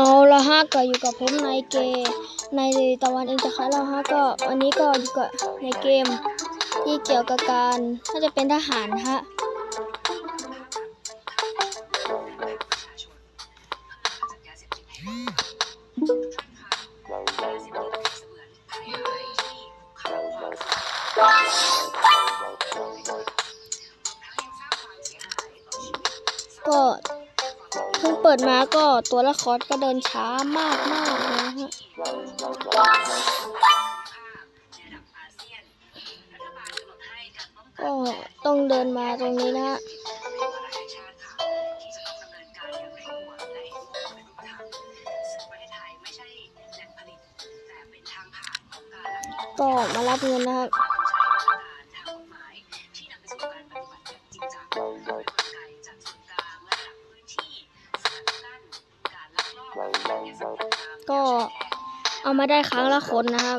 เอาละฮะก็อยู่กับผมในเกมในตะวันเองจะขายแล้วฮะก็วันนี้ก็อยู่กับในเกมที่เกี่ยวกับการน่าจะเป็นทหารฮะก็ ปิดมาก็ตัวละครก็เดินช้ามากมากนะฮะก็ต้องเดินมาตรงนี้นะฮะก็มารับเงินนะครับ ได้ครั้งละคนนะครับ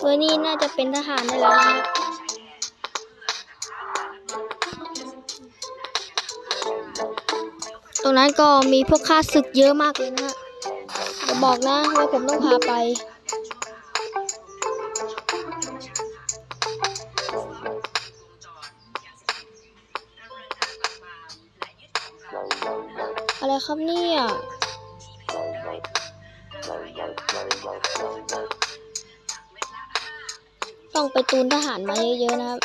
เออนี่น่าจะเป็นทหารได้แล้วนะครับตรงนั้นก็มีพวกข้าศึกเยอะมากเลยนะฮะ บอกนะว่าผมต้องพาไป อะไรครับเนี่ยต้องไปตูนทหารมาเยอะๆนะครับ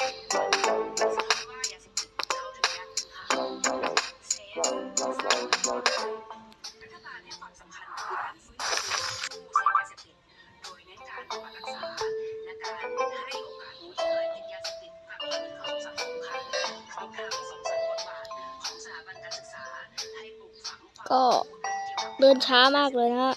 ก็เดินช้ามากเลยนะฮะ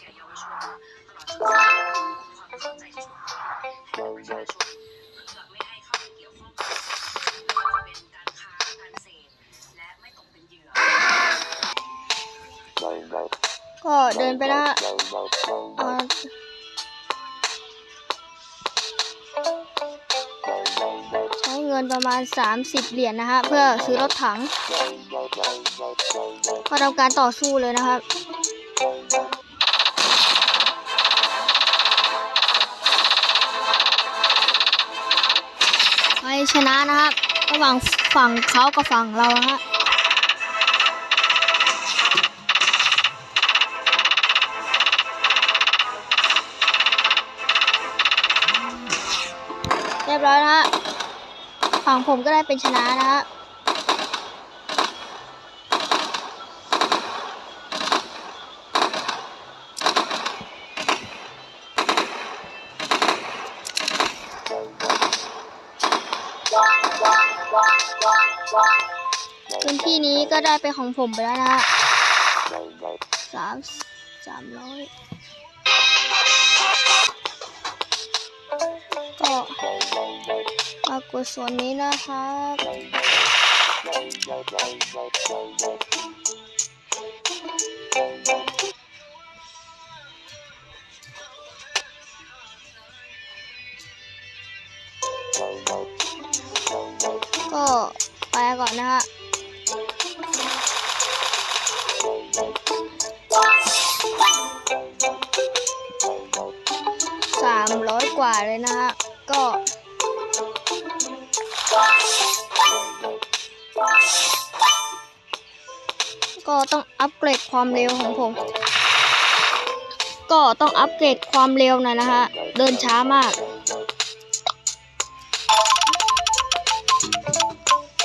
ก็เดินไปนะ นประมาณ 30 เหรียญนะฮะเพื่อซื้อรถถัง ก็ทำการต่อสู้เลยนะครับใครชนะนะครับระหว่างฝั่งเขากับฝั่งเราฮะเรียบร้อยนะฮะ ฝั่งผมก็ได้เป็นชนะนะฮะพื้นที่นี้ก็ได้เป็นของผมไปแล้วนะฮะสามสามร้อย ดส่วนนี้นะครับ ก็ไปก่อนนะฮะสามร้อยกว่าเลยนะฮะ ก็ ก็ต้องอัปเกรดความเร็วของผม ก็ต้องอัปเกรดความเร็วหน่อยนะฮะ เดินช้ามาก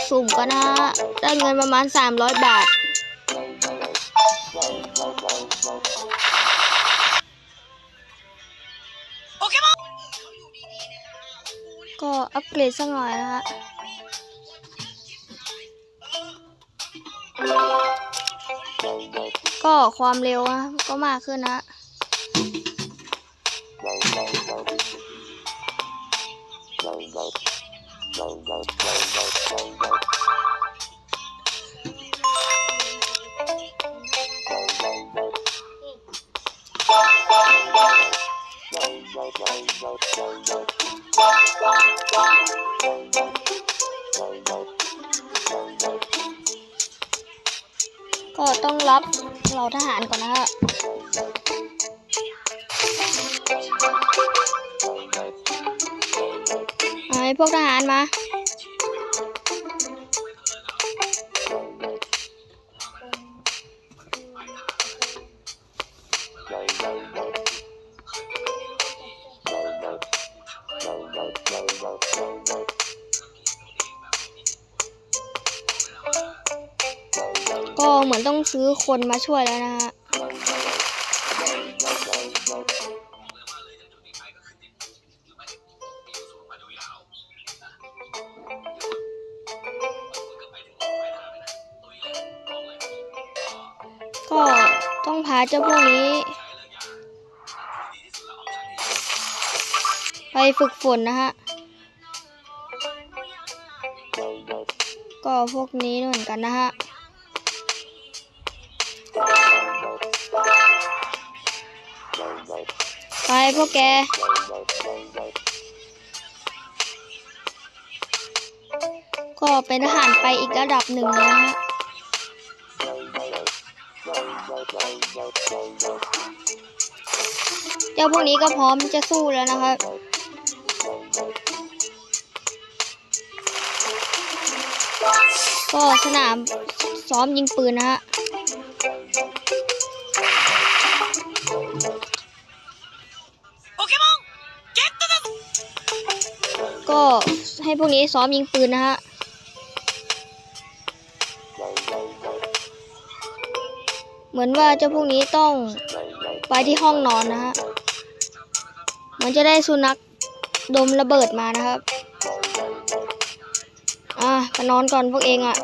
สุ่มก็นะฮะ ได้เงินประมาณ 300 บาท ก็อัปเกรดสักหน่อยนะฮะ ก็ความเร็วก็มากขึ้นนะเกรับเราทหารก่อนนะฮะไอาให้พวกทหารมา เหมือนต้องซื้อคนมาช่วยแล้วนะฮะก็ต้องพาเจ้าพวกนี้ ไปฝึกฝนนะฮะ ก็พวกนี้เหมือนกันนะฮะ ไปพวกแก ก็เป็นทหารไปอีกระดับหนึ่งเลยนะฮะเจ้าพวกนี้ก็พร้อมจะสู้แล้วนะครับก็สนามซ้อมยิงปืนนะฮะ ให้พวกนี้ซ้อมยิงปืนนะฮะเหมือนว่าเจ้าพวกนี้ต้องไปที่ห้องนอนนะฮะมันจะได้สุนัขดมระเบิดมานะครับ อะไปนอนก่อนพวกเองอะ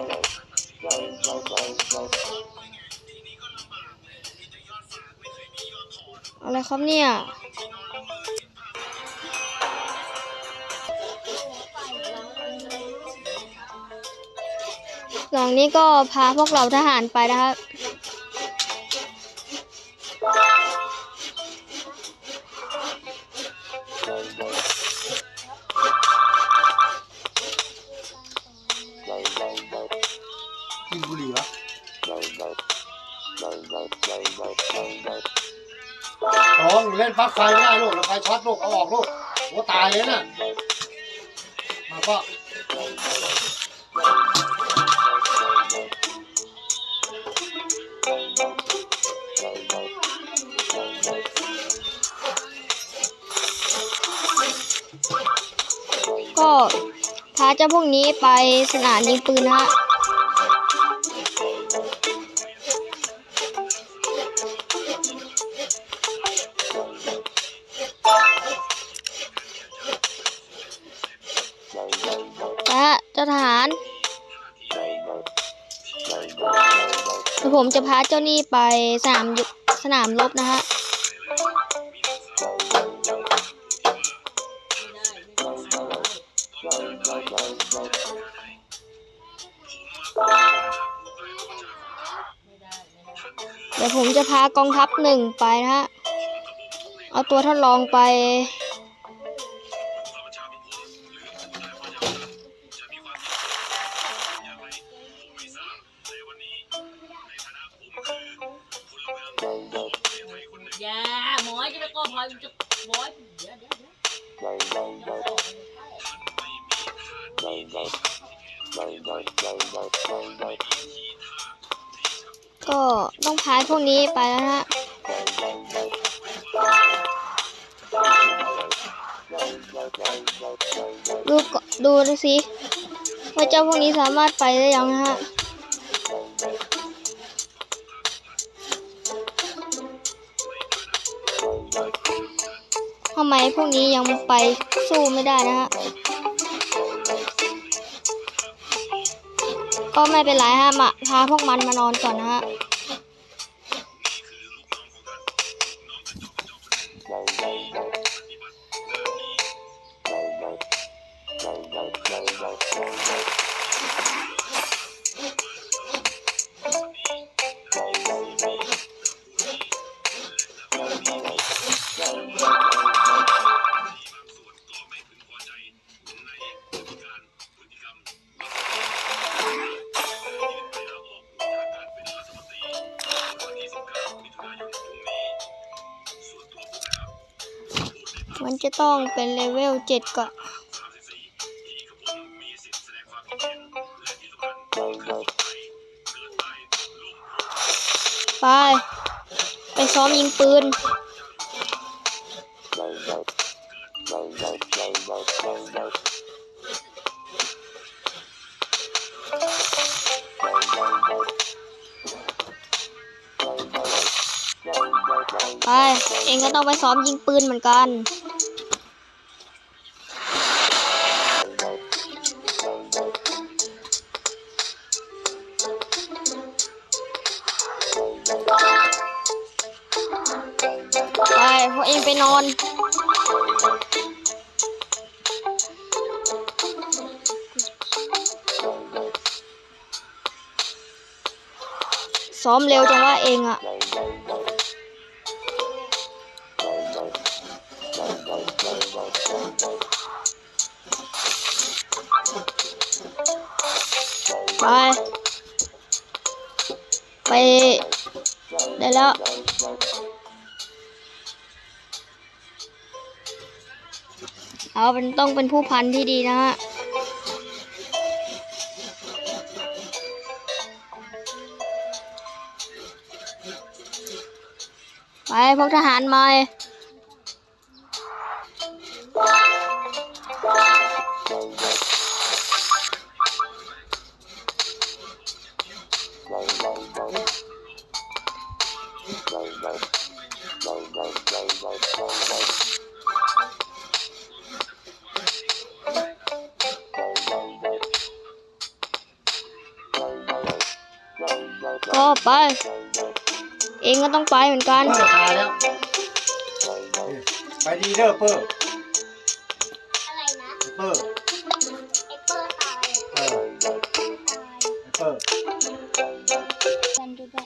อะไรครับเนี่ย หลังนี้ก็พาพวกเราทหารไปนะครับ กินบุหรี่วะน้องเล่นปลั๊กไฟไม่ได้ลูกแล้วไฟช็อตลูกเอาออกลูกโอ้ตายเลยน่ะาเจ้าพวกนี้ไปสนามยิงปืนนะฮะไปฮะเจ้าทหารเดี๋ยวผมจะพาเจ้านี่ไปสนามยุสนามรบนะฮะ เดี๋ยวผมจะพากองทัพหนึ่งไปนะฮะ เอาตัวทดลองไป อย่าหมอจะไปก่อพลอยมันจะบอยเดี๋ยวเดี๋ยวเดี๋ยว ก็ต้องพายพวกนี้ไปแล้วนะดูดูดูสิว่าเจ้าพวกนี้สามารถไปได้ยังนะฮะทำไมพวกนี้ยังไปสู้ไม่ได้นะฮะ ก็ไม่เป็นไรฮะมาพาพวกมันมานอนก่อนนะฮะ มันจะต้องเป็นเลเวลเจ็ดก่อนไป ไปซ้อมยิงปืน ไป เองก็ต้องไปซ้อมยิงปืนเหมือนกัน ซ้อมเร็วจังว่าเองอะไป ไป ได้แล้วเอาเป็นต้องเป็นผู้พันที่ดีนะฮะ ไปพวกทหารมาเลยก็ไปเองก็ต้องไปเหมือนกันเปอร์ตายแล้ว ไปดีเด้อเปอร์อะไรนะเปอร์เอ็กเปอร์ตายเออเปอร์กันด้วย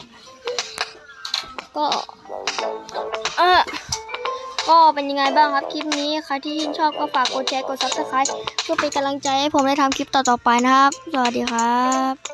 ก็เออก็เป็นยังไงบ้างครับคลิปนี้ ใครที่ชื่นชอบก็ฝากกดแชร์กด subscribe เพื่อเป็นกำลังใจให้ผมได้ทำคลิปต่อๆไปนะครับ สวัสดีครับ